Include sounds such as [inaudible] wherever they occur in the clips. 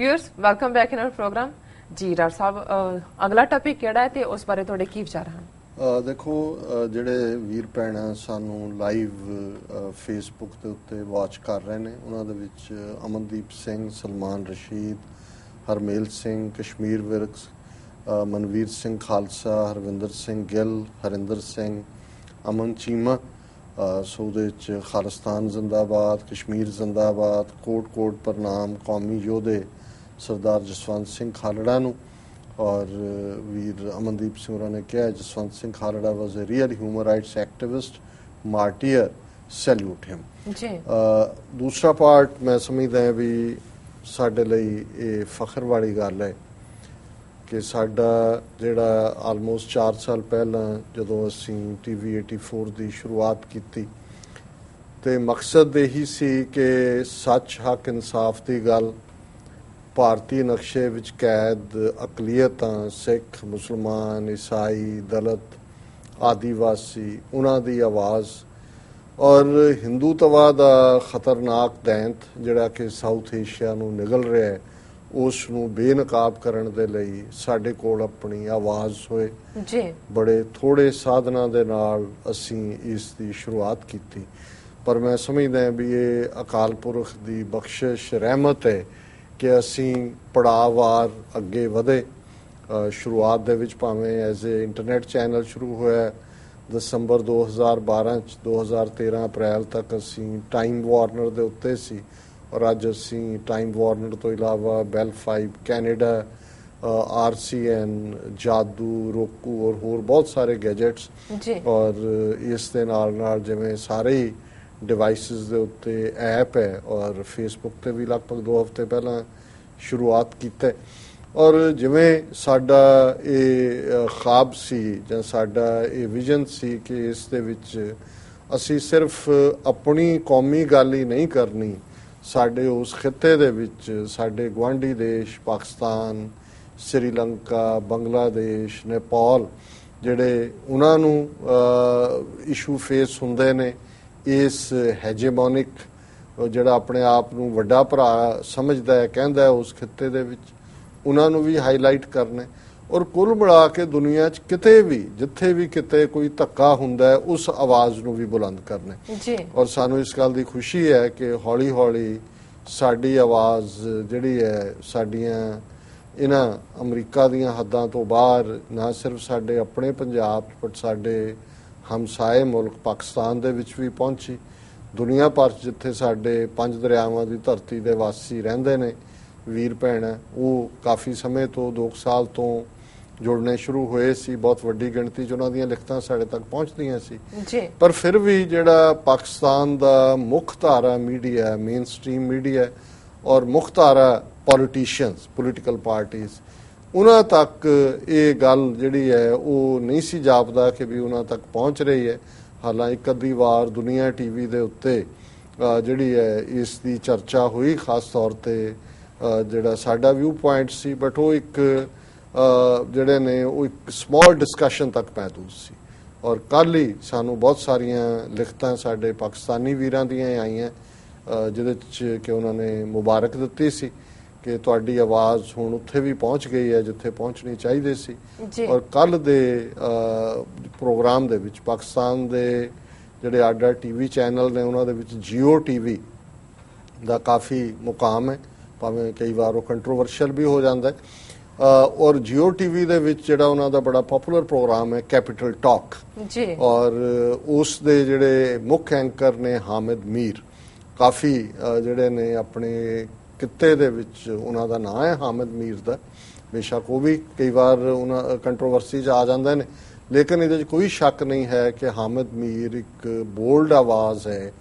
Viewers welcome back in our program ਜੀ doctor ਸਾਹਿਬ ਅਗਲਾ ਟੌਪਿਕ ਕਿਹੜਾ ਹੈ ਤੇ ਉਸ ਬਾਰੇ ਤੁਹਾਡੇ ਕੀ ਵਿਚਾਰ ਹਨ ਦੇਖੋ ਜਿਹੜੇ ਵੀਰ ਭੈਣਾਂ ਸਾਨੂੰ ਲਾਈਵ ਫੇਸਬੁੱਕ ਦੇ ਉੱਤੇ ਵਾਚ ਕਰ ਰਹੇ ਨੇ ਉਹਨਾਂ ਦੇ ਵਿੱਚ ਅਮਨਦੀਪ ਸਿੰਘ ਸਲਮਾਨ ਰਸ਼ੀਦ ਹਰਮੇਲ ਸਿੰਘ ਕਸ਼ਮੀਰ ਵਿਰਕਸ ਮਨਵੀਰ ਸਿੰਘ ਖਾਲਸਾ ਹਰਵਿੰਦਰ ਸਿੰਘ ਗਿੱਲ ਹਰਿੰਦਰ ਸਿੰਘ ਅਮਨ ਚੀਮਾ ਸੋ ਉਹਦੇ ਵਿੱਚ ਖਾਲਿਸਤਾਨ ਜ਼ਿੰਦਾਬਾਦ ਕਸ਼ਮੀਰ ਜ਼ਿੰਦਾਬਾਦ ਕੋਟ ਕੋਟ ਪ੍ਰਣਾਮ ਕੌਮੀ ਯੋਧੇ ਸਰਦਾਰ ਜਸਵੰਤ ਸਿੰਘ ਖਾਲੜਾ ਨੂੰ ਔਰ ਵੀਰ ਅਮਨਦੀਪ ਸਿੰਘ ਹੋਰਾਂ ਨੇ ਕਿਹਾ Jaswant Singh Khalra was a real human rights activist martyr salute him ਜੀ। ਦੂਸਰਾ ਪਾਰਟ ਮੈਂ ਸਮਝਦਾ ਹਾਂ ਵੀ ਸਾਡੇ ਲਈ ਇਹ ਫਖਰ ਵਾਲੀ ਗੱਲ ਹੈ ਕਿ ਸਾਡਾ ਜਿਹੜਾ ਆਲਮੋਸਟ 4 ਸਾਲ ਪਹਿਲਾਂ ਜਦੋਂ ਅਸੀਂ ਟੀਵੀ 84 ਦੀ ਸ਼ੁਰੂਆਤ ਕੀਤੀ ਤੇ ਮਕਸਦ ਇਹੀ ਸੀ ਕਿ ਸੱਚ ਹੱਕ ਇਨਸਾਫ ਦੀ ਗੱਲ ਭਾਰਤੀ ਨਕਸ਼ੇ ਵਿੱਚ ਕੈਦ ਅਕਲੀਅਤਾਂ ਸਿੱਖ ਮੁਸਲਮਾਨ ਈਸਾਈ ਦਲਿਤ ਆਦੀਵਾਸੀ ਉਹਨਾਂ ਦੀ ਆਵਾਜ਼ ਔਰ ਹਿੰਦੂਤਵਾ ਦਾ ਖਤਰਨਾਕ ਦੈਂਤ ਜਿਹੜਾ ਕਿ ਸਾਊਥ ਏਸ਼ੀਆ ਨੂੰ ਨਿਗਲ ਰਿਹਾ ਹੈ ਉਸ ਨੂੰ ਬੇਨਕਾਬ ਕਰਨ ਦੇ ਲਈ ਸਾਡੇ ਕੋਲ ਆਪਣੀ ਆਵਾਜ਼ ਹੋਏ। ਜੀ। ਬੜੇ ਥੋੜੇ ਸਾਧਨਾਂ ਦੇ ਨਾਲ ਅਸੀਂ ਇਸ ਦੀ ਸ਼ੁਰੂਆਤ ਕੀਤੀ। ਪਰ ਮੈਂ ਸਮਝਦਾ ਹਾਂ ਵੀ ਇਹ ਅਕਾਲ ਪੁਰਖ ਦੀ ਬਖਸ਼ਿਸ਼ ਰਹਿਮਤ ਹੈ ਕਿ ਅਸੀਂ ਪੜਾਵਾਰ ਅੱਗੇ ਵਧੇ। ਸ਼ੁਰੂਆਤ ਦੇ ਵਿੱਚ ਭਾਵੇਂ ਐਜ਼ ਅ ਇੰਟਰਨੈਟ ਚੈਨਲ ਸ਼ੁਰੂ ਹੋਇਆ ਦਸੰਬਰ 2012 ਚ 2013 ਅਪ੍ਰੈਲ ਤੱਕ ਅਸੀਂ ਟਾਈਮ ਵਾਰਨਰ ਦੇ ਉੱਤੇ ਸੀ ਔਰ ਅੱਜ ਅਸੀਂ ਟਾਈਮ ਵਾਰਨਰ ਤੋਂ ਇਲਾਵਾ ਬੈਲ 5 ਕੈਨੇਡਾ ਆਰਸੀਐਨ ਜਾਦੂ ਰੋਕੂ ਔਰ ਹੋਰ ਬਹੁਤ ਸਾਰੇ ਗੈਜਟਸ ਜੀ। ਔਰ ਇਸ ਦੇ ਨਾਲ ਨਾਲ ਜਿਵੇਂ ਸਾਰੇ ਹੀ ਡਿਵਾਈਸਸ ਦੇ ਉੱਤੇ ਐਪ ਹੈ ਔਰ ਫੇਸਬੁੱਕ ਤੇ ਵੀ ਲਗਭਗ 2 ਹਫ਼ਤੇ ਪਹਿਲਾਂ ਸ਼ੁਰੂਆਤ ਕੀਤਾ ਔਰ ਜਿਵੇਂ ਸਾਡਾ ਇਹ ਅ, ਖਾਬ ਸੀ ਜਾਂ ਸਾਡਾ ਇਹ ਵਿਜ਼ਨ ਸੀ ਕਿ ਇਸ ਦੇ ਵਿੱਚ ਅਸੀਂ ਸਿਰਫ ਆਪਣੀ ਕੌਮੀ ਗੱਲ ਹੀ ਨਹੀਂ ਕਰਨੀ ਸਾਡੇ ਉਸ ਖਿੱਤੇ ਦੇ ਵਿੱਚ ਸਾਡੇ ਗਵਾਂਢੀ ਦੇਸ਼ ਪਾਕਿਸਤਾਨ ਸ੍ਰੀਲੰਕਾ ਬੰਗਲਾਦੇਸ਼ ਨੇਪਾਲ ਜਿਹੜੇ ਉਹਨਾਂ ਨੂੰ ਇਸ਼ੂ ਫੇਸ ਹੁੰਦੇ ਨੇ ਇਸ ਹੈਜੇਮੋਨਿਕ ਜਿਹੜਾ ਆਪਣੇ ਆਪ ਨੂੰ ਵੱਡਾ ਭਰਾ ਸਮਝਦਾ ਹੈ ਕਹਿੰਦਾ ਹੈ ਉਸ ਖਿੱਤੇ ਦੇ ਵਿੱਚ ਉਹਨਾਂ ਨੂੰ ਵੀ ਹਾਈਲਾਈਟ ਕਰਨਾ। ਔਰ ਕੁੱਲ ਮਿਲਾ ਕੇ ਦੁਨੀਆ 'ਚ ਕਿਤੇ ਵੀ ਜਿੱਥੇ ਵੀ ਕਿਤੇ ਕੋਈ ਧੱਕਾ ਹੁੰਦਾ ਹੈ ਉਸ ਆਵਾਜ਼ ਨੂੰ ਵੀ ਬੁਲੰਦ ਕਰਨਾ। ਜੀ ਔਰ ਸਾਨੂੰ ਇਸ ਗੱਲ ਦੀ ਖੁਸ਼ੀ ਹੈ ਕਿ ਹੌਲੀ-ਹੌਲੀ ਸਾਡੀ ਆਵਾਜ਼ ਜਿਹੜੀ ਹੈ ਸਾਡੀਆਂ ਇਹਨਾਂ ਅਮਰੀਕਾ ਦੀਆਂ ਹੱਦਾਂ ਤੋਂ ਬਾਹਰ ਨਾ ਸਿਰਫ ਸਾਡੇ ਆਪਣੇ ਪੰਜਾਬ ਪਰ ਸਾਡੇ ਹਮਸਾਏ ਮੁਲਕ ਪਾਕਿਸਤਾਨ ਦੇ ਵਿੱਚ ਵੀ ਪਹੁੰਚੀ। ਦੁਨੀਆ ਭਰ ਜਿੱਥੇ ਸਾਡੇ ਪੰਜ ਦਰਿਆਵਾਂ ਦੀ ਧਰਤੀ ਦੇ ਵਾਸੀ ਰਹਿੰਦੇ ਨੇ ਵੀਰ ਭੈਣ ਉਹ ਕਾਫੀ ਸਮੇਂ ਤੋਂ 2 ਸਾਲ ਤੋਂ ਜੁੜਨੇ ਸ਼ੁਰੂ ਹੋਏ ਸੀ। ਬਹੁਤ ਵੱਡੀ ਗਿਣਤੀ 'ਚ ਉਹਨਾਂ ਦੀਆਂ ਲਿਖਤਾਂ ਸਾਡੇ ਤੱਕ ਪਹੁੰਚਦੀਆਂ ਸੀ। ਜੀ। ਪਰ ਫਿਰ ਵੀ ਜਿਹੜਾ ਪਾਕਿਸਤਾਨ ਦਾ ਮੁੱਖ ਧਾਰਾ ਮੀਡੀਆ ਮੇਨ ਸਟ੍ਰੀਮ ਮੀਡੀਆ ਔਰ ਮੁੱਖ ਧਾਰਾ ਪੋਲੀਟੀਸ਼ੀਅਨਸ ਪੋਲੀਟੀਕਲ ਪਾਰਟੀਆਂ ਉਹਨਾਂ ਤੱਕ ਇਹ ਗੱਲ ਜਿਹੜੀ ਹੈ ਉਹ ਨਹੀਂ ਸੀ ਜਾਪਦਾ ਕਿ ਵੀ ਉਹਨਾਂ ਤੱਕ ਪਹੁੰਚ ਰਹੀ ਹੈ। ਹਾਲਾਂ ਇੱਕ ਅੱਧੀ ਵਾਰ ਦੁਨੀਆ ਟੀਵੀ ਦੇ ਉੱਤੇ ਜਿਹੜੀ ਹੈ ਇਸ ਦੀ ਚਰਚਾ ਹੋਈ, ਖਾਸ ਤੌਰ ਤੇ ਜਿਹੜਾ ਸਾਡਾ ਵਿਊ ਪੁਆਇੰਟ ਸੀ ਬਟ ਉਹ ਇੱਕ ਜਿਹੜੇ ਨੇ ਉਹ ਇੱਕ ਸਮਾਲ ਡਿਸਕਸ਼ਨ ਤੱਕ ਮਹਿਦੂਦ ਸੀ। ਔਰ ਕੱਲ ਹੀ ਸਾਨੂੰ ਬਹੁਤ ਸਾਰੀਆਂ ਲਿਖਤਾਂ ਸਾਡੇ ਪਾਕਿਸਤਾਨੀ ਵੀਰਾਂ ਦੀਆਂ ਆਈਆਂ ਜਿਹਦੇ ਚ ਕਿ ਉਹਨਾਂ ਨੇ ਮੁਬਾਰਕ ਦਿੱਤੀ ਸੀ। ਕਿ ਤੁਹਾਡੀ ਆਵਾਜ਼ ਹੁਣ ਉੱਥੇ ਵੀ ਪਹੁੰਚ ਗਈ ਹੈ ਜਿੱਥੇ ਪਹੁੰਚਣੀ ਚਾਹੀਦੀ ਸੀ। ਔਰ ਕੱਲ ਦੇ ਪ੍ਰੋਗਰਾਮ ਦੇ ਵਿੱਚ ਪਾਕਿਸਤਾਨ ਦੇ ਜਿਹੜੇ ਆਡਾ ਟੀਵੀ ਚੈਨਲ ਨੇ ਉਹਨਾਂ ਦੇ ਵਿੱਚ ਜੀਓ ਟੀਵੀ ਦਾ ਕਾਫੀ ਮੁਕਾਮ ਹੈ। ਭਾਵੇਂ ਕਈ ਵਾਰ ਉਹ ਕੰਟਰੋਵਰਸ਼ੀਅਲ ਵੀ ਹੋ ਜਾਂਦਾ ਹੈ। ਔਰ ਜੀਓ ਟੀਵੀ ਦੇ ਵਿੱਚ ਜਿਹੜਾ ਉਹਨਾਂ ਦਾ ਬੜਾ ਪਪੂਲਰ ਪ੍ਰੋਗਰਾਮ ਹੈ ਕੈਪੀਟਲ ਟਾਕ ਜੀ। ਔਰ ਉਸ ਦੇ ਜਿਹੜੇ ਮੁੱਖ ਐਂਕਰ ਨੇ ਹਾਮਿਦ ਮੀਰ। ਕਾਫੀ ਜਿਹੜੇ ਨੇ ਆਪਣੇ ਕਿੱਤੇ ਦੇ ਵਿੱਚ ਉਹਨਾਂ ਦਾ ਨਾਂ ਹੈ ਹਾਮਿਦ ਮੀਰ ਦਾ। ਬੇਸ਼ੱਕ ਉਹ ਵੀ ਕਈ ਵਾਰ ਉਹਨਾਂ ਕੰਟਰੋਵਰਸੀ 'ਚ ਆ ਜਾਂਦੇ ਨੇ। ਲੇਕਿਨ ਇਹਦੇ 'ਚ ਕੋਈ ਸ਼ੱਕ ਨਹੀਂ ਹੈ ਕਿ ਹਾਮਿਦ ਮੀਰ ਇੱਕ ਬੋਲਡ ਆਵਾਜ਼ ਹੈ।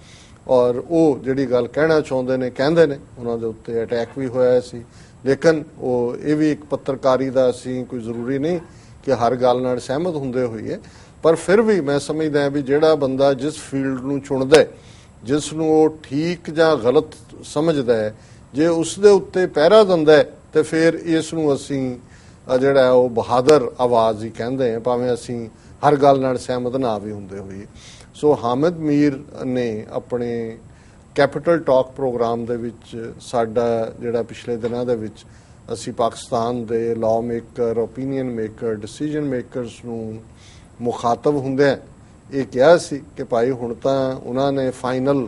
ਔਰ ਉਹ ਜਿਹੜੀ ਗੱਲ ਕਹਿਣਾ ਚਾਹੁੰਦੇ ਨੇ ਕਹਿੰਦੇ ਨੇ ਉਹਨਾਂ ਦੇ ਉੱਤੇ ਅਟੈਕ ਵੀ ਹੋਇਆ ਸੀ। ਲੇਕਿਨ ਉਹ ਇਹ ਵੀ ਇੱਕ ਪੱਤਰਕਾਰੀ ਦਾ ਅਸੀਂ ਕੋਈ ਜ਼ਰੂਰੀ ਨਹੀਂ ਕਿ ਹਰ ਗੱਲ ਨਾਲ ਸਹਿਮਤ ਹੁੰਦੇ ਹੋਈਏ। ਪਰ ਫਿਰ ਵੀ ਮੈਂ ਸਮਝਦਾ ਹਾਂ ਵੀ ਜਿਹੜਾ ਬੰਦਾ ਜਿਸ ਫੀਲਡ ਨੂੰ ਚੁਣਦਾ ਹੈ, ਜਿਸ ਨੂੰ ਉਹ ਠੀਕ ਜਾਂ ਗਲਤ ਸਮਝਦਾ ਹੈ ਜੇ ਉਸ ਦੇ ਉੱਤੇ ਪਹਿਰਾ ਦਿੰਦਾ ਹੈ, ਤੇ ਫਿਰ ਇਸ ਨੂੰ ਅਸੀਂ ਜਿਹੜਾ ਉਹ ਬਹਾਦਰ ਆਵਾਜ਼ ਹੀ ਕਹਿੰਦੇ ਆ ਭਾਵੇਂ ਅਸੀਂ ਹਰ ਗੱਲ ਨਾਲ ਸਹਿਮਤ ਨਾ ਵੀ ਹੁੰਦੇ ਹੋਈਏ। ਸੋ ਹਾਮਿਦ ਮੀਰ ਨੇ ਆਪਣੇ ਕੈਪੀਟਲ ਟਾਕ ਪ੍ਰੋਗਰਾਮ ਦੇ ਵਿੱਚ ਸਾਡਾ ਜਿਹੜਾ ਪਿਛਲੇ ਦਿਨਾਂ ਦੇ ਵਿੱਚ ਅਸੀਂ ਪਾਕਿਸਤਾਨ ਦੇ law maker opinion maker decision makers ਨੂੰ ਮੁਖਾਤਬ ਹੁੰਦੇ ਇਹ ਕਿਹਾ ਸੀ ਕਿ ਭਾਈ ਹੁਣ ਤਾਂ ਉਹਨਾਂ ਨੇ ਫਾਈਨਲ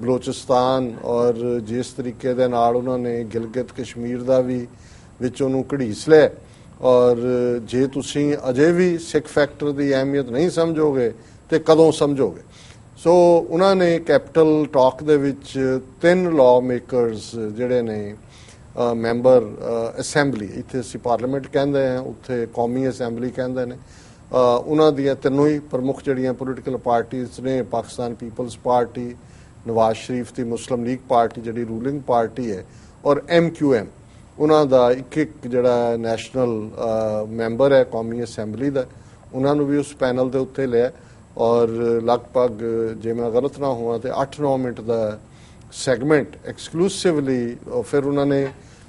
ਬਲੋਚਿਸਤਾਨ ਔਰ ਜਿਸ ਤਰੀਕੇ ਦੇ ਨਾਲ ਉਹਨਾਂ ਨੇ ਗਿਲਗਿਤ ਕਸ਼ਮੀਰ ਦਾ ਵੀ ਵਿੱਚ ਉਹਨੂੰ ਘੜੀਸ ਲਿਆ। ਔਰ ਜੇ ਤੁਸੀਂ ਅਜੇ ਵੀ ਸਿੱਖ ਫੈਕਟਰ ਦੀ ਅਹਿਮੀਅਤ ਨਹੀਂ ਸਮਝੋਗੇ ਤੇ ਕਦੋਂ ਸਮਝੋਗੇ? ਸੋ ਉਹਨਾਂ ਨੇ ਕੈਪੀਟਲ ਟਾਕ ਦੇ ਵਿੱਚ ਤਿੰਨ ਲਾਅ ਮੇਕਰਸ ਜਿਹੜੇ ਨੇ ਮੈਂਬਰ ਅਸੈਂਬਲੀ, ਇੱਥੇ ਅਸੀਂ ਪਾਰਲੀਮੈਂਟ ਕਹਿੰਦੇ ਆ ਉੱਥੇ ਕੌਮੀ ਅਸੈਂਬਲੀ ਕਹਿੰਦੇ ਨੇ। ਉਹਨਾਂ ਦੀਆਂ ਤਿੰਨੋਂ ਹੀ ਪ੍ਰਮੁੱਖ ਜਿਹੜੀਆਂ ਪੋਲੀਟੀਕਲ ਪਾਰਟੀਆਂ ਨੇ, ਪਾਕਿਸਤਾਨ ਪੀਪਲਸ ਪਾਰਟੀ ਨਵਾਜ਼ ਸ਼ਰੀਫ ਦੀ ਮੁਸਲਿਮ ਲੀਗ ਪਾਰਟੀ ਜਿਹੜੀ ਰੂਲਿੰਗ ਪਾਰਟੀ ਹੈ ਔਰ ਐਮਕਿਊਐਮ ਉਹਨਾਂ ਦਾ ਇੱਕ ਇੱਕ ਜਿਹੜਾ ਨੈਸ਼ਨਲ ਮੈਂਬਰ ਹੈ, ਕੌਮੀ ਅਸੈਂਬਲੀ ਦਾ, ਉਹਨਾਂ ਨੂੰ ਵੀ ਉਸ ਪੈਨਲ ਦੇ ਉੱਤੇ ਲਿਆ ਔਰ ਲਗਭਗ ਜੇ ਮੈਂ ਗਲਤ ਨਾ ਹੋਵਾਂ ਤੇ 8-9 ਮਿੰਟ ਦਾ ਸੈਗਮੈਂਟ ਐਕਸਕਲੂਸਿਵਲੀ ਫਿਰ ਉਹਨਾਂ ਨੇ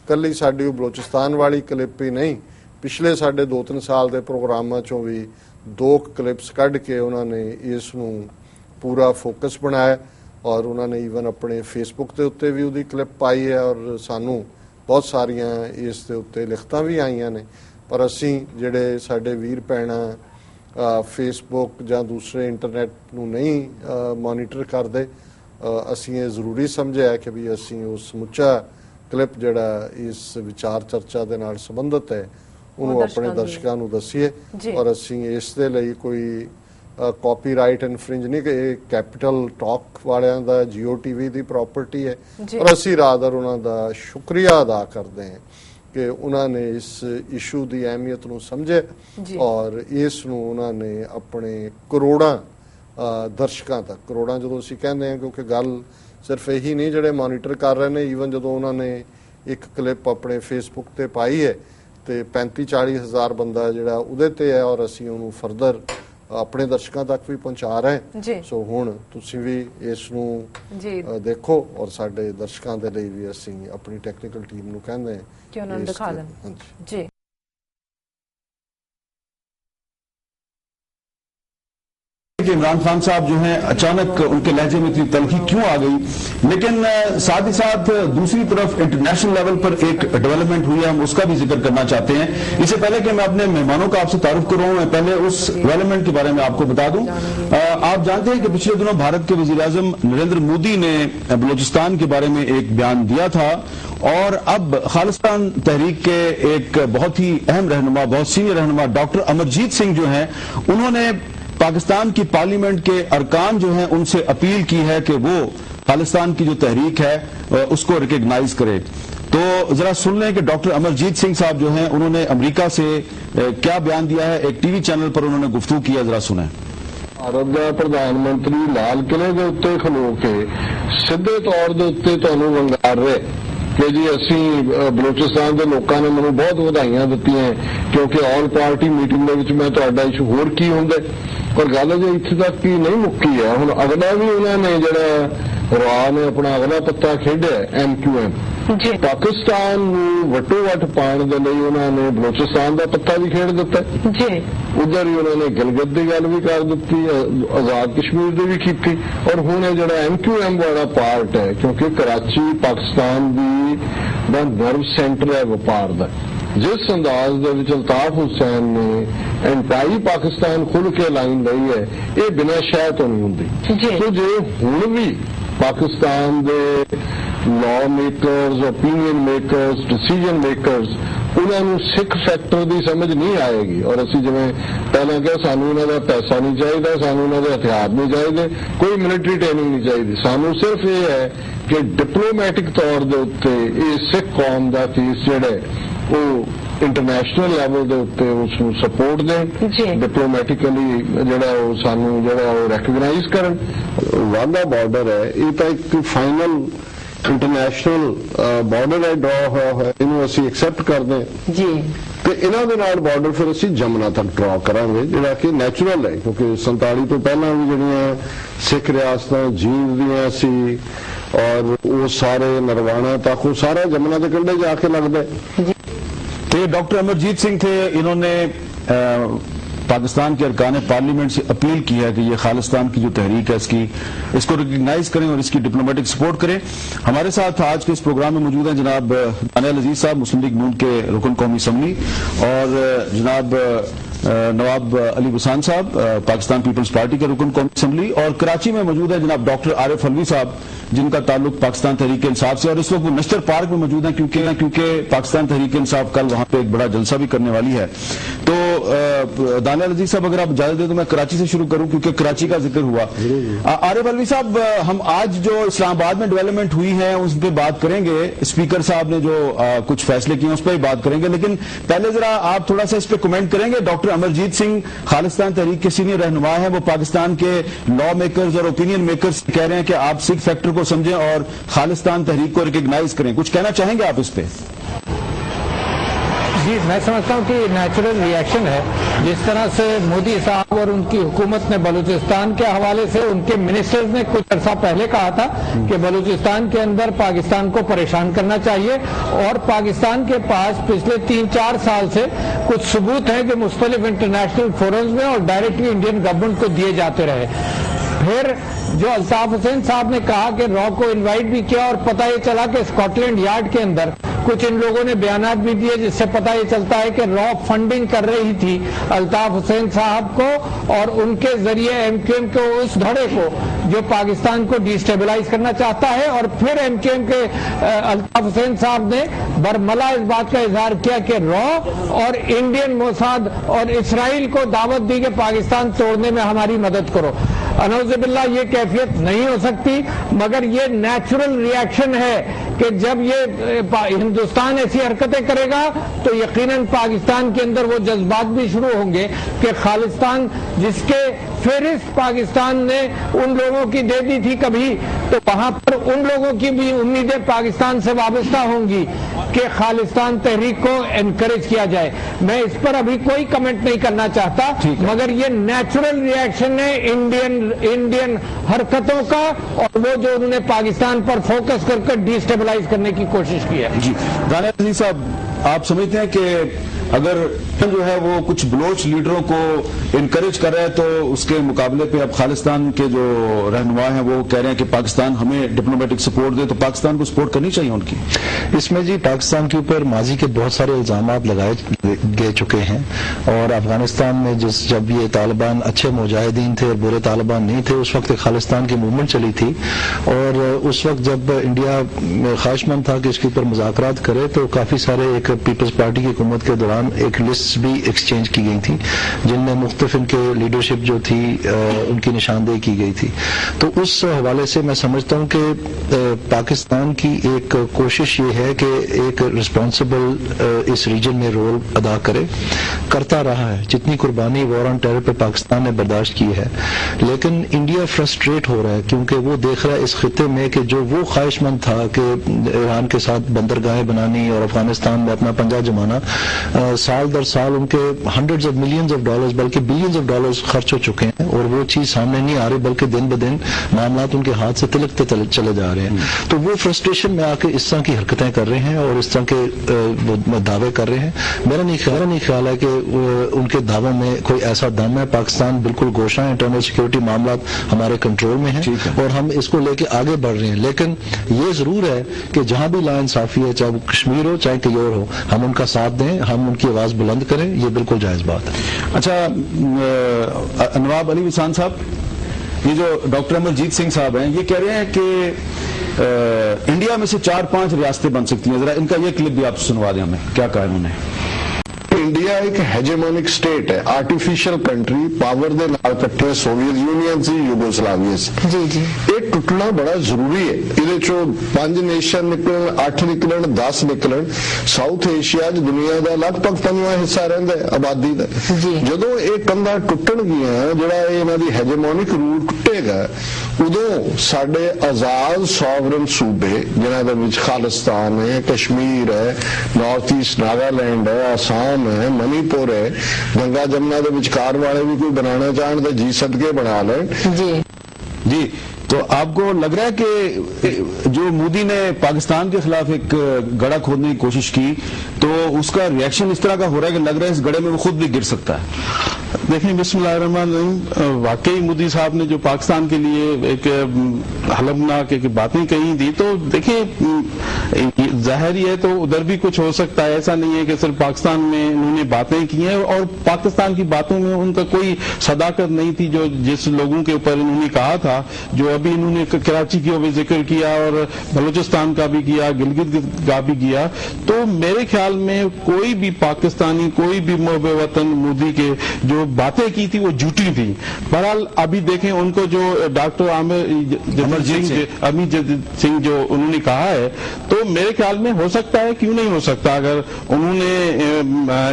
ਕੱਲੀ ਸਾਡੀ ਉਹ ਬਲੋਚਿਸਤਾਨ ਵਾਲੀ ਕਲਿੱਪ ਹੀ ਨਹੀਂ, ਪਿਛਲੇ ਸਾਡੇ 2-3 ਸਾਲ ਦੇ ਪ੍ਰੋਗਰਾਮਾਂ ਚੋਂ ਵੀ ਦੋ ਕਲਿੱਪਸ ਕੱਢ ਕੇ ਉਹਨਾਂ ਨੇ ਇਸ ਨੂੰ ਪੂਰਾ ਫੋਕਸ ਬਣਾਇਆ। ਔਰ ਉਹਨਾਂ ਨੇ ਈਵਨ ਆਪਣੇ ਫੇਸਬੁੱਕ ਦੇ ਉੱਤੇ ਵੀ ਉਹਦੀ ਕਲਿੱਪ ਪਾਈ ਹੈ ਔਰ ਸਾਨੂੰ ਬਹੁਤ ਸਾਰੀਆਂ ਇਸ ਦੇ ਉੱਤੇ ਲਿਖਤਾਂ ਵੀ ਆਈਆਂ ਨੇ ਪਰ ਅਸੀਂ ਜਿਹੜੇ ਸਾਡੇ ਵੀਰ ਭੈਣਾਂ ਫੇਸਬੁੱਕ ਜਾਂ ਦੂਸਰੇ ਇੰਟਰਨੈਟ ਨੂੰ ਨਹੀਂ ਮੋਨੀਟਰ ਕਰਦੇ ਅਸੀਂ ਇਹ ਜ਼ਰੂਰੀ ਸਮਝਿਆ ਕਿ ਵੀ ਅਸੀਂ ਉਹ ਸਮੁੱਚਾ ਕਲਿੱਪ ਜਿਹੜਾ ਇਸ ਵਿਚਾਰ ਚਰਚਾ ਦੇ ਨਾਲ ਸੰਬੰਧਿਤ ਹੈ ਉਹਨੂੰ ਆਪਣੇ ਦਰਸ਼ਕਾਂ ਨੂੰ ਦੱਸੀਏ। ਔਰ ਅਸੀਂ ਇਸ ਦੇ ਲਈ ਕੋਈ ਕਾਪੀਰਾਈਟ ਇਨਫ੍ਰਿੰਜ ਨਹੀਂ ਕਿ ਇਹ ਕੈਪੀਟਲ ਟਾਕ ਵਾਲਿਆਂ ਦਾ ਜੀਓ ਟੀਵੀ ਦੀ ਪ੍ਰਾਪਰਟੀ ਹੈ। ਔਰ ਅਸੀਂ ਰਾਦਰ ਉਹਨਾਂ ਦਾ ਸ਼ੁਕਰੀਆ ਅਦਾ ਕਰਦੇ ਹਾਂ ਕਿ ਉਹਨਾਂ ਨੇ ਇਸ ਇਸ਼ੂ ਦੀ ਅਹਿਮੀਅਤ ਨੂੰ ਸਮਝੇ ਜੀ। ਔਰ ਇਸ ਨੂੰ ਉਹਨਾਂ ਨੇ ਆਪਣੇ ਕਰੋੜਾਂ ਦਰਸ਼ਕਾਂ ਤੱਕ ਕਰੋੜਾਂ ਜਦੋਂ ਅਸੀਂ ਕਹਿੰਦੇ ਹਾਂ ਕਿਉਂਕਿ ਗੱਲ ਸਿਰਫ ਇਹੀ ਨਹੀਂ ਜਿਹੜੇ ਮੋਨੀਟਰ ਕਰ ਰਹੇ ਨੇ ਈਵਨ ਜਦੋਂ ਉਹਨਾਂ ਨੇ ਇੱਕ ਕਲਿੱਪ ਆਪਣੇ ਫੇਸਬੁੱਕ ਤੇ ਪਾਈ ਹੈ ਤੇ 35 40 ਹਜ਼ਾਰ ਬੰਦਾ ਜਿਹੜਾ ਉਹਦੇ ਤੇ ਹੈ ਔਰ ਅਸੀਂ ਉਹਨੂੰ ਫਰਦਰ ਆਪਣੇ ਦਰਸ਼ਕਾਂ ਤੱਕ ਵੀ ਪਹੁੰਚਾ ਰਹੇ। ਜੀ। ਸੋ ਹੁਣ ਤੁਸੀਂ ਵੀ ਇਸ ਨੂੰ ਜੀ। ਦੇਖੋ ਔਰ ਸਾਡੇ ਦਰਸ਼ਕਾਂ ਦੇ ਲਈ ਵੀ ਅਸੀਂ ਆਪਣੀ ਟੈਕਨੀਕਲ ਟੀਮ ਨੂੰ ਕਹਿੰਦੇ ਹਾਂ ਕਿ ਉਹਨਾਂ ਨੂੰ کہ عمران خان صاحب جو ہیں اچانک ان کے لہجے میں اتنی تلخی کیوں آ گئی؟ لیکن ساتھ ہی ساتھ دوسری طرف انٹرنیشنل لیول پر ایک ڈیولپمنٹ ہوئی ہے، ہم اس کا بھی ذکر کرنا چاہتے ہیں۔ اس سے پہلے کہ میں اپنے مہمانوں کا آپ سے تعارف کروں میں پہلے اس ڈیولپمنٹ کے بارے میں آپ کو بتا دوں۔ آپ جانتے ہیں کہ پچھلے دنوں بھارت کے وزیر اعظم نریندر مودی نے بلوچستان کے بارے میں ایک بیان دیا تھا۔ اور اب خالصان تحریک کے ایک بہت ہی اہم رہنما، بہت سینئر رہنما ڈاکٹر امرجیت سنگھ جو ہیں، انہوں نے پاکستان کی پارلیمنٹ کے ارکان جو ہیں ان سے اپیل کی ہے کہ وہ پاکستان کی جو تحریک ہے اس کو ریکگناز کرے۔ تو ذرا سن لیں کہ ڈاکٹر امرجیت سنگھ صاحب جو ہیں، انہوں نے امریکہ سے کیا بیان دیا ہے؟ ایک ٹی وی چینل پر انہوں نے گفتگو کیا ذرا سنیں۔ عرب پردھان منتری لال قلعے کے کھلو کے ونگار رہے۔ کہ جی اسی بلوچستان کے لوگوں نے مجھے بہت ودائیاں دیتی ہیں، کیونکہ آل پارٹی میٹنگ اشو ہو ਪਰ ਗੱਲ ਜੇ ਇੱਥੇ ਤੱਕ ਹੀ ਨਹੀਂ ਮੁੱਕੀ ਹੈ ਹੁਣ ਅਗਲਾ ਵੀ ਉਹਨਾਂ ਨੇ ਜਿਹੜਾ ਰਵਾ ਨੇ ਆਪਣਾ ਅਗਲਾ ਪੱਤਾ ਖੇਡਿਆ ਐਮਕਿਊਐਮ ਜੀ। ਪਾਕਿਸਤਾਨ ਨੂੰ ਵਟੋ ਵਟ ਪਾਉਣ ਦੇ ਲਈ ਉਹਨਾਂ ਨੇ ਬਲੂਚਿਸਤਾਨ ਦਾ ਪੱਤਾ ਵੀ ਖੇਡ ਦਿੱਤਾ ਜੀ। ਉਧਰ ਹੀ ਉਹਨਾਂ ਨੇ ਗਿਲਗਿਤ ਦੀ ਗੱਲ ਵੀ ਕਰ ਦਿੱਤੀ ਆਜ਼ਾਦ ਕਸ਼ਮੀਰ ਦੀ ਵੀ ਕੀਤੀ। ਔਰ ਹੁਣ ਇਹ ਜਿਹੜਾ ਐਮਕਿਊਐਮ ਵਾਲਾ ਪਾਰਟ ਹੈ ਕਿਉਂਕਿ ਕਰਾਚੀ ਪਾਕਿਸਤਾਨ ਦੀ ਦਾ ਨਰਵ ਸੈਂਟਰ ਹੈ ਵਪਾਰ ਦਾ। ਜਿਸ ਅੰਦਾਜ਼ ਦੇ ਵਿੱਚ ਅਲਤਾਫ ਹੁਸੈਨ ਨੇ ਐਂਟਾਈ ਪਾਕਿਸਤਾਨ ਖੁੱਲ ਕੇ ਲਾਈਨ ਲਈ ਹੈ ਇਹ ਬਿਨਾਂ ਸ਼ਾਇਦ ਤੋਂ ਨਹੀਂ ਹੁੰਦੀ। ਸੋ ਜੇ ਹੁਣ ਵੀ ਪਾਕਿਸਤਾਨ ਦੇ law makers opinion makers decision makers ਉਹਨਾਂ ਨੂੰ ਸਿੱਖ ਫੈਕਟਰ ਦੀ ਸਮਝ ਨਹੀਂ ਆਏਗੀ ਔਰ ਅਸੀਂ ਜਿਵੇਂ ਪਹਿਲਾਂ ਕਿਹਾ ਸਾਨੂੰ ਇਹਨਾਂ ਦਾ ਪੈਸਾ ਨਹੀਂ ਚਾਹੀਦਾ ਸਾਨੂੰ ਇਹਨਾਂ ਦੇ ਹਥਿਆਰ ਨਹੀਂ ਚਾਹੀਦੇ ਕੋਈ ਮਿਲਟਰੀ ਟ੍ਰੇਨਿੰਗ ਨਹੀਂ ਚਾਹੀਦੀ ਸਾਨੂੰ ਸਿਰਫ ਇਹ ਹੈ ਕਿ ਡਿਪਲੋਮੈਟਿਕ ਤੌਰ ਦੇ ਉੱਤੇ ਇਹ ਸਿੱਖ ਕੌਮ ਦਾ ਫੇਸ ਜਿਹੜਾ ਉਹ ਇੰਟਰਨੈਸ਼ਨਲ ਲੈਵਲ ਦੇ ਉੱਤੇ ਉਸ ਨੂੰ ਸਪੋਰਟ। ਦੇਣ ਡਿਪਲੋਮੈਟਿਕਲੀ ਜਿਹੜਾ ਉਹ ਸਾਨੂੰ ਜਿਹੜਾ ਉਹ ਰੈਕਗਨਾਈਜ਼ ਕਰਨ। ਵਾਗਾ ਬਾਰਡਰ ਹੈ ਇਹ ਤਾਂ ਇੱਕ ਫਾਈਨਲ ਇੰਟਰਨੈਸ਼ਨਲ ਬਾਰਡਰ ਹੈ ਡਰਾ ਹੋਇਆ ਹੋਇਆ ਇਹਨੂੰ ਅਸੀਂ ਐਕਸੈਪਟ ਕਰਦੇ ਹਾਂ। ਜੀ। ਤੇ ਇਹਨਾਂ ਦੇ ਨਾਲ ਬਾਰਡਰ ਫਿਰ ਅਸੀਂ ਜਮਨਾ ਤੱਕ ਡਰਾ ਕਰਾਂਗੇ ਜਿਹੜਾ ਕਿ ਨੈਚੁਰਲ ਹੈ ਕਿਉਂਕਿ 47 ਤੋਂ ਪਹਿਲਾਂ ਵੀ ਜਿਹੜੀਆਂ ਸਿੱਖ ਰਿਆਸਤਾਂ ਜੀਂਦ ਦੀਆਂ ਸੀ ਔਰ ਉਹ ਸਾਰੇ ਨਰਵਾਣਾ ਤੱਕ ਉਹ ਸਾਰਾ ਜਮਨਾ ਦੇ ਕੰਢੇ ਜਾ ਕੇ ਲੱਗਦਾ ਹੈ। تو یہ ڈاکٹر امرجیت سنگھ تھے، انہوں نے پاکستان کے ارکان پارلیمنٹ سے اپیل کی ہے کہ یہ خالستان کی جو تحریک ہے، اس کی، اس کو ریکگنائز کریں اور اس کی ڈپلومیٹک سپورٹ کریں۔ ہمارے ساتھ آج کے اس پروگرام میں موجود ہیں جناب دانیال عزیز صاحب، مسلم لیگ نون کے رکن قومی اسمبلی اور جناب نواب علی گسان صاحب پاکستان پیپلز پارٹی کے رکن قومی اسمبلی اور کراچی میں موجود ہے جناب ڈاکٹر عارف الوی صاحب، جن کا تعلق پاکستان تحریک انصاف سے اور اس وقت وہ نشتر پارک میں موجود ہیں کیونکہ کیونکہ پاکستان تحریک انصاف کل وہاں پہ ایک بڑا جلسہ بھی کرنے والی ہے۔ تو دانا نزیر صاحب اگر آپ اجازت دیں تو میں کراچی سے شروع کروں کیونکہ کراچی کا ذکر ہوا۔ آر بلوی صاحب ہم آج جو اسلام آباد میں ڈیولپمنٹ ہوئی ہے اس پہ بات کریں گے۔ اسپیکر صاحب نے جو کچھ فیصلے کیے اس پہ بھی بات کریں گے۔ لیکن پہلے ذرا آپ تھوڑا سا اس پہ کمنٹ کریں گے۔ ڈاکٹر امرجیت سنگھ خالستان تحریک کے سینئر رہنما ہیں۔ وہ پاکستان کے لا میکرز اور اوپینین میکرز کہہ رہے ہیں کہ آپ سکھ فیکٹر کو سمجھیں اور خالستان تحریک کو ریکگنائز کریں۔ کچھ کہنا چاہیں گے آپ اس پہ؟ جی میں سمجھتا ہوں کہ نیچرل ریئیکشن ہے۔ جس طرح سے مودی صاحب اور ان کی حکومت نے بلوچستان کے حوالے سے ان کے منسٹرز نے کچھ عرصہ پہلے کہا تھا کہ بلوچستان کے اندر پاکستان کو پریشان کرنا چاہیے اور پاکستان کے پاس پچھلے تین چار سال سے کچھ ثبوت ہیں جو مختلف انٹرنیشنل فورمز میں اور ڈائریکٹلی انڈین گورنمنٹ کو دیے جاتے رہے۔ پھر جو الطاف حسین صاحب نے کہا کہ را کو انوائٹ بھی کیا اور پتہ یہ چلا کہ اسکاٹ لینڈ یارڈ کے اندر کچھ ان لوگوں نے بیانات بھی دیے، جس سے پتا یہ چلتا ہے کہ را فنڈنگ کر رہی تھی الطاف حسین صاحب کو اور ان کے ذریعے ایم کی ایم کے اس دھڑے کو، جو پاکستان کو ڈیسٹیبلائز کرنا چاہتا ہے اور پھر ایم کی ایم کے الطاف حسین صاحب نے برملا اس بات کا اظہار کیا کہ را اور انڈین موساد اور اسرائیل کو دعوت دی کہ پاکستان توڑنے میں ہماری مدد کرو۔ انوز باللہ یہ کیفیت نہیں ہو سکتی، مگر یہ نیچرل ریاکشن ہے۔ کہ جب یہ ہندوستان ایسی حرکتیں کرے گا تو یقیناً پاکستان کے اندر وہ جذبات بھی شروع ہوں گے کہ خالستان جس کے فہرست پاکستان نے ان لوگوں کی دے دی تھی کبھی تو وہاں پر ان لوگوں کی بھی امیدیں پاکستان سے وابستہ ہوں گی کہ خالستان تحریک کو انکریج کیا جائے۔ میں اس پر ابھی کوئی کمنٹ نہیں کرنا چاہتا مگر یہ نیچرل ریاکشن ہے انڈین انڈین حرکتوں کا اور وہ جو انہوں نے پاکستان پر فوکس کر کر ڈیسٹیبل نیوٹرلائز کرنے کی کوشش کی ہے۔ جی۔ رانا عزیز صاحب آپ سمجھتے ہیں کہ اگر جو ہے وہ کچھ بلوچ لیڈروں کو انکریج کر رہا ہے تو اس کے مقابلے پہ اب خالستان کے جو رہنما ہیں وہ کہہ رہے ہیں کہ پاکستان ہمیں ڈپلومیٹک سپورٹ دے تو پاکستان کو سپورٹ کرنی چاہیے ان کی۔ اس میں جی پاکستان کے اوپر ماضی کے بہت سارے الزامات لگائے گئے چکے ہیں اور افغانستان میں جس جب یہ طالبان اچھے مجاہدین تھے اور برے طالبان نہیں تھے، اس وقت خالستان کی موومنٹ چلی تھی اور اس وقت جب انڈیا خواہش مند تھا کہ اس کے اوپر مذاکرات کرے تو کافی سارے ایک پیپلز پارٹی کی حکومت کے دوران دوران ایک لسٹ بھی ایکسچینج کی گئی تھی، جن میں مختلف ان کے لیڈرشپ جو تھی ان کی نشاندہی کی گئی تھی۔ تو اس حوالے سے میں سمجھتا ہوں کہ پاکستان کی ایک کوشش یہ ہے کہ ایک رسپانسبل اس ریجن میں رول ادا کرے۔ کرتا رہا ہے، جتنی قربانی وار آن ٹیرر پہ پاکستان نے برداشت کی ہے۔ لیکن انڈیا فرسٹریٹ ہو رہا ہے، کیونکہ وہ دیکھ رہا ہے اس خطے میں کہ جو وہ خواہش مند تھا کہ ایران کے ساتھ بندرگاہیں بنانی اور افغانستان میں اپنا پنجا جمانا سال در سال ان کے hundred of millions of dollars بلکہ بلینز آف ڈالرز خرچ ہو چکے ہیں اور وہ چیز سامنے نہیں آ رہی، بلکہ دن بدن معاملات ان کے ہاتھ سے تلکتے چلے جا رہے ہیں۔ تو وہ فرسٹریشن میں آ کے اس طرح کی حرکتیں کر رہے ہیں اور اس طرح کے دعوے کر رہے ہیں۔ میرا نہیں خیال ہے کہ ان کے دعووں میں کوئی ایسا دم ہے؟ پاکستان بالکل گوشہ ہے انٹرنل سیکیورٹی معاملات ہمارے کنٹرول میں ہیں اور ہم اس کو لے کے آگے بڑھ رہے ہیں۔ لیکن یہ ضرور ہے کہ جہاں بھی لا انصافی ہے چاہے وہ کشمیر ہو چاہے کیور ہو ہم ان کا ساتھ دیں ہم ان کی آواز بلند کریں یہ بالکل جائز بات ہے۔ اچھا نواب علی وسان صاحب یہ جو ڈاکٹر امرجیت سنگھ صاحب ہیں یہ کہہ رہے ہیں کہ انڈیا میں سے چار پانچ ریاستیں بن سکتی ہیں۔ ذرا ان کا یہ کلپ بھی آپ سنوا دیں ہمیں کیا کہا انہوں نے؟ ਇੰਡੀਆ ਇੱਕ ਹੈਜੇਮੋਨਿਕ ਸਟੇਟ ਹੈ ਆਰਟੀਫੀਸ਼ੀਅਲ ਕੰਟਰੀ ਪਾਵਰ ਦੇ ਨਾਲ ਇਕੱਠੇ ਸੋਵੀਅਤ ਯੂਨੀਅਨ ਸੀ ਯੂਗੋਸਲਾਵੀਆ ਸੀ ਜੀ ਜੀ ਇਹ ਟੁੱਟਣਾ ਬੜਾ ਜ਼ਰੂਰੀ ਹੈ ਇਹਦੇ ਚੋਂ ਪੰਜ ਨੇਸ਼ਨ ਨਿਕਲਣ ਅੱਠ ਨਿਕਲਣ 10 ਨਿਕਲਣ ਸਾਊਥ ਏਸ਼ੀਆ 'ਚ ਦੁਨੀਆ ਦਾ ਲਗਭਗ ਪੰਜਵਾਂ ਹਿੱਸਾ ਰਹਿੰਦਾ ਹੈ ਆਬਾਦੀ ਦਾ ਜੀ। ਜਦੋਂ ਇਹ ਕੰਧਾਂ ਟੁੱਟਣਗੀਆਂ ਜਿਹੜਾ ਇਹ ਇਹਨਾਂ ਦੀ ਹੈਜੇਮੋਨਿਕ ਰੂਲ ਟੁੱਟੇਗਾ ਉਦੋਂ ਸਾਡੇ ਆਜ਼ਾਦ ਸੋਵਰਨ ਸੂਬੇ ਜਿਨ੍ਹਾਂ ਦੇ ਵਿੱਚ ਖਾਲਿਸਤਾਨ ਹੈ ਕਸ਼ਮੀਰ ਹੈ ਨਾਰਥ ਈਸਟ ਨਾਗਾਲੈਂਡ ਹੈ ਆਸਾਮ ਹੈ ਮਨੀਪੁਰ ਹੈ। گنگا جمنا ਦੇ ਵਿਚਕਾਰ ਵਾਲੇ ਵੀ ਕੋਈ ਬਣਾਉਣਾ ਚਾਹਣ ਤਾਂ ਜੀ ਸਦਕੇ بنا لیں جی جی تو آپ کو لگ رہا ہے کہ جو مودی نے پاکستان کے خلاف ایک گڑا کھودنے کی کوشش کی تو اس کا ریئیکشن اس طرح کا ہو رہا ہے کہ لگ رہا ہے اس گڑے میں وہ خود بھی گر سکتا ہے دیکھیں بسم اللہ الرحمن الرحیم واقعی مودی صاحب نے جو پاکستان کے لیے ایک حلمناک ایک باتیں کہی دی تو دیکھیں ظاہر یہ تو ادھر بھی کچھ ہو سکتا ہے ایسا نہیں ہے کہ صرف پاکستان میں انہوں نے باتیں کی ہیں اور پاکستان کی باتوں میں ان کا کوئی صداقت نہیں تھی جو جس لوگوں کے اوپر انہوں نے کہا تھا جو ابھی انہوں نے کراچی کی بھی ذکر کیا اور بلوچستان کا بھی کیا گلگت کا بھی کیا۔ تو میرے خیال میں کوئی بھی پاکستانی کوئی بھی محب وطن مودی کے جو باتیں کی تھی وہ جھوٹی تھی۔ بہرحال ابھی دیکھیں ان کو جو ڈاکٹر عامر سنگھ جو انہوں نے کہا ہے تو میرے خیال بنگال میں ہو سکتا ہے کیوں نہیں ہو سکتا؟ اگر انہوں نے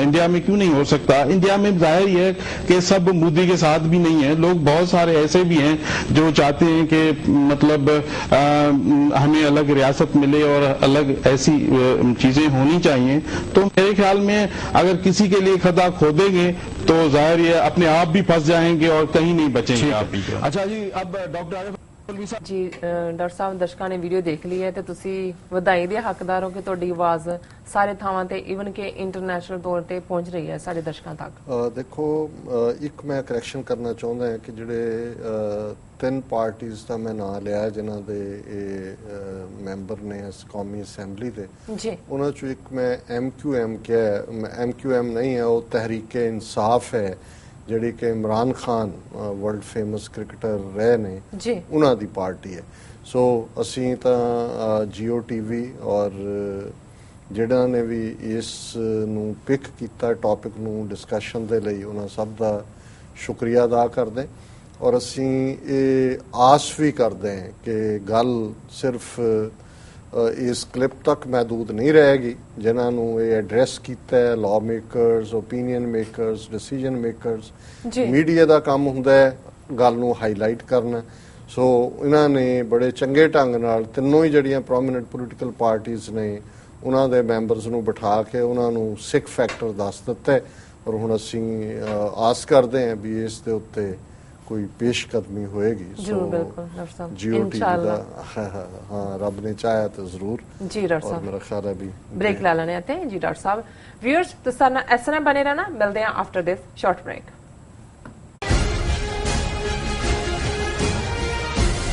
انڈیا میں کیوں نہیں ہو سکتا؟ انڈیا میں ظاہر یہ ہے کہ سب مودی کے ساتھ بھی نہیں ہیں لوگ بہت سارے ایسے بھی ہیں جو چاہتے ہیں کہ مطلب ہمیں الگ ریاست ملے اور الگ ایسی چیزیں ہونی چاہیے۔ تو میرے خیال میں اگر کسی کے لیے خدا کھودیں گے تو ظاہر یہ اپنے آپ بھی پھنس جائیں گے اور کہیں نہیں بچیں گے اچھا جی اب ڈاکٹر ਜੀ ਡਾਕਟਰ ਸਾਹਿਬ ਦਰਸ਼ਕਾਂ ਨੇ ਵੀਡੀਓ ਦੇਖ ਲਈ ਹੈ ਤੇ ਤੁਸੀਂ ਵਧਾਈ ਦੇ ਹੱਕਦਾਰ ਹੋ ਕਿ ਤੁਹਾਡੀ ਆਵਾਜ਼ ਸਾਰੇ ਥਾਵਾਂ ਤੇ ਇਵਨ ਕਿ ਇੰਟਰਨੈਸ਼ਨਲ ਤੌਰ ਤੇ ਪਹੁੰਚ ਰਹੀ ਹੈ ਸਾਡੇ ਦਰਸ਼ਕਾਂ ਤੱਕ। ਦੇਖੋ ਇੱਕ ਮੈਂ ਕਰੈਕਸ਼ਨ ਕਰਨਾ ਚਾਹੁੰਦਾ ਹਾਂ ਕਿ ਜਿਹੜੇ ਤਿੰਨ ਪਾਰਟੀਆਂ ਦਾ ਮੈਂ ਨਾਂ ਲਿਆ ਜਿਨ੍ਹਾਂ ਦੇ ਇਹ ਮੈਂਬਰ ਨੇ ਇਸ ਕੌਮੀ ਅਸੈਂਬਲੀ ਦੇ। ਜੀ। ਉਹਨਾਂ ਚੋਂ ਇੱਕ ਮੈਂ ਐਮਕਿਊਐਮ ਕਿਹਾ ਐਮਕਿਊਐਮ ਨਹੀਂ ਹੈ ਉਹ ਤਹਿਰੀਕੇ ਇਨਸਾਫ ਹੈ। ਜਿਹੜੀ ਕਿ Imran Khan world famous cricketer ਰਹੇ ਨੇ ਜੀ। ਉਹਨਾਂ ਦੀ ਪਾਰਟੀ ਹੈ। ਸੋ ਅਸੀਂ ਤਾਂ ਜੀਓ ਟੀਵੀ ਔਰ ਜਿਹੜਾ ਨੇ ਵੀ ਇਸ ਨੂੰ ਪਿਕ ਕੀਤਾ ਟੌਪਿਕ ਨੂੰ ਡਿਸਕਸ਼ਨ ਦੇ ਲਈ ਉਹਨਾਂ ਸਭ ਦਾ ਸ਼ੁਕਰੀਆ ਅਦਾ ਕਰਦੇ ਔਰ ਅਸੀਂ ਇਹ ਆਸ ਵੀ ਕਰਦੇ ਹਾਂ ਕਿ ਗੱਲ ਸਿਰਫ ਇਸ ਕਲਿੱਪ ਤੱਕ ਮਹਦੂਦ ਨਹੀਂ ਰਹੇਗੀ ਜਿਨ੍ਹਾਂ ਨੂੰ ਇਹ ਐਡਰੈਸ ਕੀਤਾ ਹੈ law makers opinion makers decision makers. Media ਦਾ ਕੰਮ ਹੁੰਦਾ ਹੈ ਗੱਲ ਨੂੰ ਹਾਈਲਾਈਟ ਕਰਨਾ। ਸੋ ਇਹਨਾਂ ਨੇ ਬੜੇ ਚੰਗੇ ਢੰਗ ਨਾਲ ਤਿੰਨੋਂ ਹੀ ਜਿਹੜੀਆਂ ਪ੍ਰੋਮਿਨੈਂਟ ਪੋਲੀਟੀਕਲ ਪਾਰਟੀਆਂ ਨੇ ਉਹਨਾਂ ਦੇ ਮੈਂਬਰਸ ਨੂੰ ਬਿਠਾ ਕੇ ਉਹਨਾਂ ਨੂੰ ਸਿੱਖ ਫੈਕਟਰ ਦੱਸ ਦਿੱਤਾ ਹੈ। ਔਰ ਹੁਣ ਅਸੀਂ ਆਸ ਕਰਦੇ ਹਾਂ ਵੀ ਇਸ ਦੇ ਉੱਤੇ کوئی پیش قدمی ہوئے گی جی بالکل جیو ٹی [laughs] ہاں رب نے چاہیا تو ضرور۔ جی ڈاکٹر صاحب۔ میرا خیال ابھی بریک جی۔ لے لینے آتے ہیں۔ جی ڈاکٹر صاحب ویورز تو ایسا بنے رہنا ملتے ہیں آفٹر دس شارٹ بریک